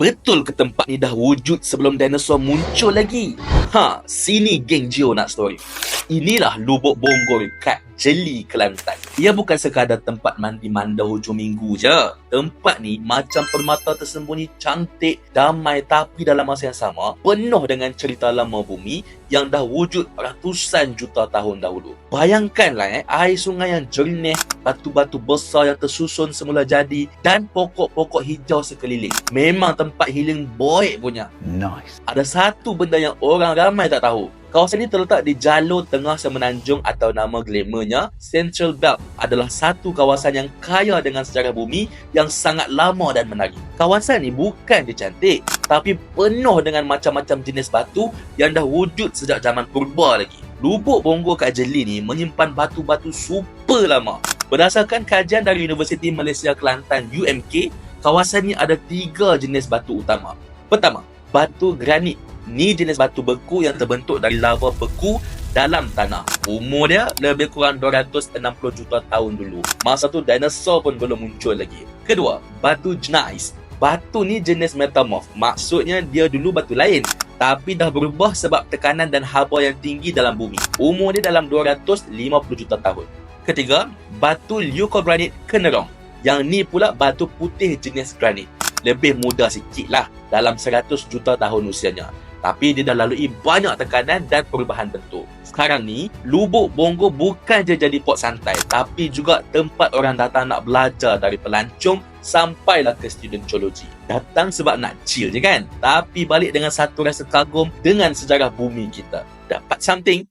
Betul ke tempat ni dah wujud sebelum dinosaur muncul lagi? Ha, sini geng Geo nak story. Inilah lubuk bonggol kat Jeli Kelantan. Ia bukan sekadar tempat mandi manda hujung minggu je. Tempat ni macam permata tersembunyi cantik, damai tapi dalam masa yang sama penuh dengan cerita lama bumi yang dah wujud ratusan juta tahun dahulu. Bayangkanlah eh, air sungai yang jernih, batu-batu besar yang tersusun semula jadi dan pokok-pokok hijau sekeliling. Memang tempat healing boy punya. Nice. Ada satu benda yang orang ramai tak tahu. Kawasan ini terletak di jalur tengah semenanjung atau nama glamournya Central Belt adalah satu kawasan yang kaya dengan sejarah bumi yang sangat lama dan menarik. Kawasan ini bukan je cantik tapi penuh dengan macam-macam jenis batu yang dah wujud sejak zaman purba lagi. Lubuk Bonggol kat Jeli ni menyimpan batu-batu super lama. Berdasarkan kajian dari Universiti Malaysia Kelantan UMK, kawasan ni ada tiga jenis batu utama. Pertama, batu granit Ni jenis batu beku yang terbentuk dari lava beku dalam tanah. Umur dia lebih kurang 260 juta tahun dulu. Masa tu dinosaur pun belum muncul lagi. Kedua, batu gneiss. Batu ni jenis metamorph. Maksudnya dia dulu batu lain. Tapi dah berubah sebab tekanan dan haba yang tinggi dalam bumi. Umur dia dalam 250 juta tahun. Ketiga, batu leucogranit kenerong. Yang ni pula batu putih jenis granit. Lebih muda sikit lah dalam 100 juta tahun usianya. Tapi dia dah lalui banyak tekanan dan perubahan bentuk. Sekarang ni, Lubuk Bongo bukan je jadi pot santai, tapi juga tempat orang datang nak belajar dari pelancong sampailah ke student geology. Datang sebab nak chill je kan? Tapi balik dengan satu rasa kagum dengan sejarah bumi kita. Dapat something